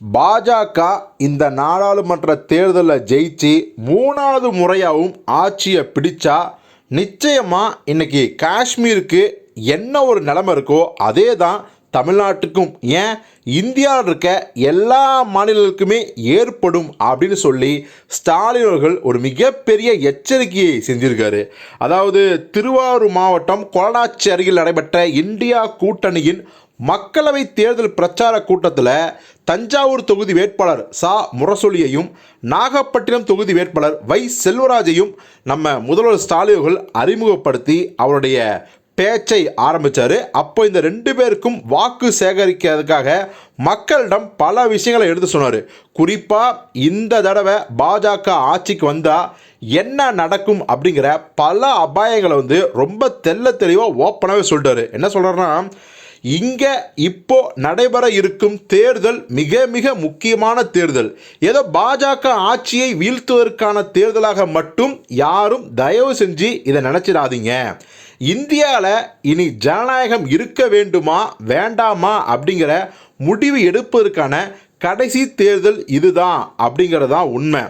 பாஜக இந்த நாடாளுமன்ற தேர்தலில் ஜெயிச்சு மூணாவது முறையாகவும் ஆட்சியை பிடிச்சா நிச்சயமாக இன்னைக்கு காஷ்மீருக்கு என்ன ஒரு நிலைமை இருக்கோ அதே தான் தமிழ்நாட்டுக்கும். ஏன்? இந்தியாவில் இருக்க எல்லா மாநிலங்களுக்குமே ஏற்படும் அப்படின்னு சொல்லி ஸ்டாலின் அவர்கள் ஒரு மிகப்பெரிய எச்சரிக்கையை செஞ்சிருக்காரு. அதாவது திருவாரூர் மாவட்டம் கொலனாச்சி அருகில் நடைபெற்ற இந்தியா கூட்டணியின் மக்களவை தேர்தல் பிரச்சார கூட்டத்தில் தஞ்சாவூர் தொகுதி வேட்பாளர் சா. முரசொலியையும் நாகப்பட்டினம் தொகுதி வேட்பாளர் வை. செல்வராஜையும் நம்ம முதல்வர் ஸ்டாலின் அறிமுகப்படுத்தி அவருடைய பேச்சை ஆரம்பித்தார் அப்போ இந்த ரெண்டு பேருக்கும் வாக்கு சேகரிக்கிறதுக்காக மக்களிடம் பல விஷயங்களை எடுத்து சொன்னார். குறிப்பாக இந்த தடவை பாஜக ஆட்சிக்கு வந்தால் என்ன நடக்கும் அப்படிங்கிற பல அபாயங்களை வந்து ரொம்ப தெள்ள தெளிவாக ஓப்பனாகவே சொல்லிட்டாரு. என்ன சொல்கிறாருன்னா இங்கே இப்போ நடைபெற இருக்கும் தேர்தல் மிக மிக முக்கியமான தேர்தல். ஏதோ பாஜக ஆட்சியை வீழ்த்துவதற்கான தேர்தலாக மட்டும் யாரும் தயவு செஞ்சு இதை நினச்சிடாதீங்க. இந்தியாவில் இனி ஜனநாயகம் இருக்க வேண்டுமா வேண்டாமா அப்படிங்கிற முடிவு எடுப்பதற்கான கடைசி தேர்தல் இதுதான் அப்படிங்கிறது தான் உண்மை.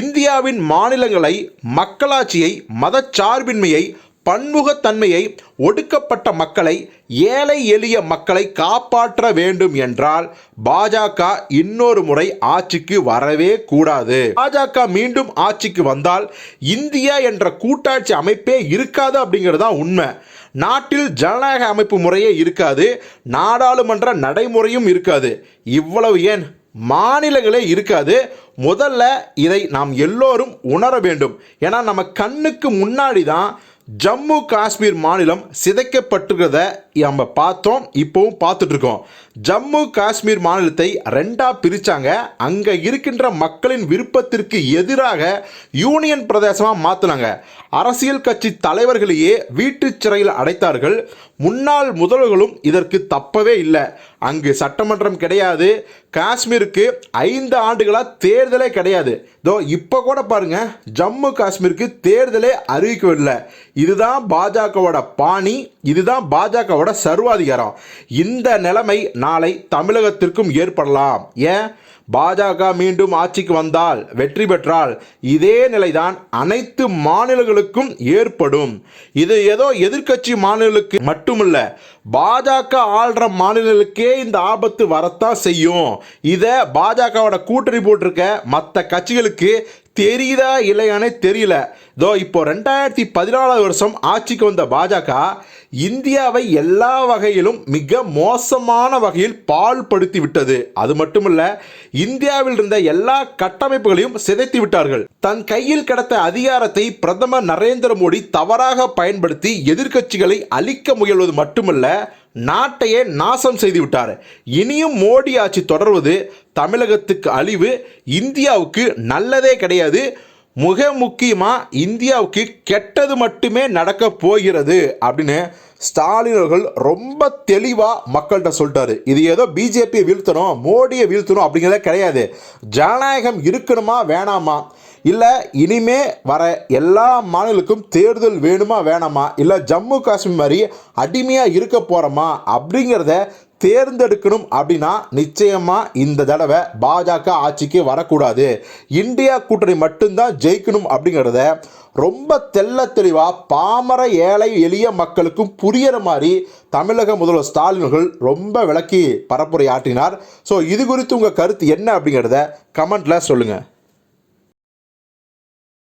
இந்தியாவின் மாநிலங்களை மக்களாட்சியை மதச்சார்பின்மையை பன்முகத்தன்மையை ஒடுக்கப்பட்ட மக்களை ஏழை எளிய மக்களை காப்பாற்ற வேண்டும் என்றால் பாஜக இன்னொரு முறை ஆட்சிக்கு வரவே கூடாது. பாஜக மீண்டும் ஆட்சிக்கு வந்தால் இந்தியா என்ற கூட்டாட்சி அமைப்பே இருக்காது அப்படிங்கிறது தான் உண்மை. நாட்டில் ஜனநாயக அமைப்பு முறையே இருக்காது நாடாளுமன்ற நடைமுறையும் இருக்காது. இவ்வளவு ஏன்? மாநிலங்களே இருக்காது. முதல்ல இதை நாம் எல்லோரும் உணர வேண்டும். ஏன்னா நம்ம கண்ணுக்கு முன்னாடி தான் ஜம்மு காஷ்மீர் மாநிலம் சிதைக்கப்பட்டுகிறத நம்ம பார்த்தோம் இப்போவும் பார்த்துட்ருக்கோம். ஜம்மு காஷ்மீர் மாநிலத்தை ரெண்டாக பிரித்தாங்க அங்கே இருக்கின்ற மக்களின் விருப்பத்திற்கு எதிராக யூனியன் பிரதேசமாக மாற்றினாங்க அரசியல் கட்சி தலைவர்களையே வீட்டு சிறையில் அடைத்தார்கள். முன்னாள் முதல்வர்களும் இதற்கு தப்பவே இல்லை. அங்கு சட்டமன்றம் கிடையாது. காஷ்மீருக்கு ஐந்து ஆண்டுகளாக தேர்தலே கிடையாது. இதோ இப்போ கூட பாருங்க ஜம்மு காஷ்மீருக்கு தேர்தலே அறிவிக்கவில்லை. இதுதான் பாஜகவோட பாணி இதுதான் பாஜகவோட சர்வாதிகாரம். இந்த நிலைமை நாளை தமிழகத்திற்கும் ஏற்படலாம். ஏன்? பாஜக மீண்டும் ஆட்சிக்கு வந்தால் வெற்றி பெற்றால் இதே நிலைதான் அனைத்து மாநிலங்களுக்கும் ஏற்படும். இது ஏதோ எதிர்க்கட்சி மாநிலங்களுக்கு மட்டுமல்ல பாஜக ஆள்ற மாநிலங்களுக்கே இந்த ஆபத்து வரத்தான் செய்யும். இதை பாஜகவோட கூட்டணி போட்டிருக்க மற்ற கட்சிகளுக்கு தெரியுதா இல்லையானே தெரியல. இதோ இப்போ ரெண்டாயிரத்தி பதினாலாவது வருஷம் ஆட்சிக்கு வந்த பாஜக இந்தியாவை எல்லா வகையிலும் மிக மோசமான வகையில் பால்படுத்தி விட்டது அது மட்டுமல்ல இந்தியாவில் இருந்த எல்லா கட்டமைப்புகளையும் சிதைத்து விட்டார்கள். தன் கையில் கிடைத்த அதிகாரத்தை பிரதமர் நரேந்திர மோடி தவறாக பயன்படுத்தி எதிர்க்கட்சிகளை அழிக்க முயல்வது மட்டுமல்ல நாட்டையே நாசம் செய்து விட்டார். இனியும் மோடி ஆட்சி தொடர்வது தமிழகத்துக்கு அழிவு இந்தியாவுக்கு நல்லதே கிடையாது. மிக முக்கியமாக இந்தியாவுக்கு கெட்டது மட்டுமே நடக்க போகிறது அப்படின்னு ஸ்டாலின் அவர்கள் ரொம்ப தெளிவாக மக்கள்கிட்ட சொல்லிட்டாரு. இது ஏதோ பிஜேபியை வீழ்த்தணும் மோடியை வீழ்த்தணும் அப்படிங்கிறதே கிடையாது. ஜனநாயகம் இருக்கணுமா வேணாமா? இல்லை இனிமே வர எல்லா மாநிலக்கும் தேர்தல் வேணுமா வேணாமா? இல்லை ஜம்மு காஷ்மீர் மாதிரி அடிமையாக இருக்க போகிறோமா அப்படிங்கிறத தேர்ந்தெடுக்கணும் அப்படின்னா நிச்சயமாக இந்த தடவை பாஜக ஆட்சிக்கு வரக்கூடாது. இந்தியா கூட்டணி மட்டும்தான் ஜெயிக்கணும் அப்படிங்கிறத ரொம்ப தெள்ள தெளிவாக பாமர ஏழை எளிய மக்களுக்கும் புரியிற மாதிரி தமிழக முதல்வர் ஸ்டாலின்கள் ரொம்ப விளக்கி பரப்புரை ஆற்றினார் ஸோ இது குறித்து உங்கள் கருத்து என்ன அப்படிங்கிறத கமெண்ட்டில் சொல்லுங்கள்